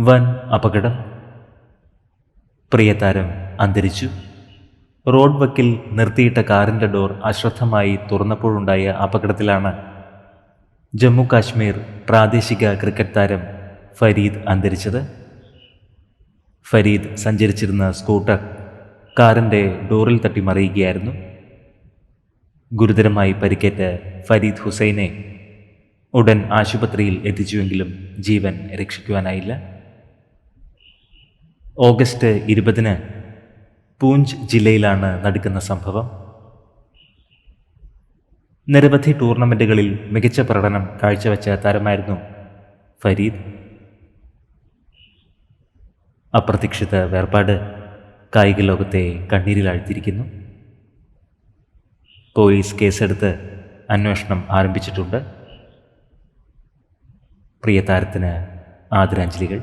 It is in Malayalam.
വൻ അപകടം. പ്രിയതാരം അന്തരിച്ചു. റോഡ് വക്കിൽ നിർത്തിയിട്ട കാറിന്റെ ഡോർ അശ്രദ്ധമായി തുറന്നപ്പോഴുണ്ടായ അപകടത്തിലാണ് ജമ്മു കാശ്മീർ പ്രാദേശിക ക്രിക്കറ്റ് താരം ഫരീദ് അന്തരിച്ചത്. ഫരീദ് സഞ്ചരിച്ചിരുന്ന സ്കൂട്ടർ കാറിന്റെ ഡോറിൽ തട്ടി മറിയുകയായിരുന്നു. ഗുരുതരമായി പരിക്കേറ്റ ഫരീദ് ഹുസൈനെ ഉടൻ ആശുപത്രിയിൽ എത്തിച്ചുവെങ്കിലും ജീവൻ രക്ഷിക്കുവാനായില്ല. ഓഗസ്റ്റ് ഇരുപതിന് പൂഞ്ച് ജില്ലയിലാണ് നടക്കുന്ന സംഭവം. നിരവധി ടൂർണമെന്റുകളിൽ മികച്ച പ്രകടനം കാഴ്ചവെച്ച താരമായിരുന്നു ഫരീദ്. അപ്രതീക്ഷിത വേർപാട് കായിക ലോകത്തെ കണ്ണീരിലാഴ്ത്തിയിരിക്കുന്നു. പോലീസ് കേസെടുത്ത് അന്വേഷണം ആരംഭിച്ചിട്ടുണ്ട്. പ്രിയ താരത്തിന് ആദരാഞ്ജലികൾ.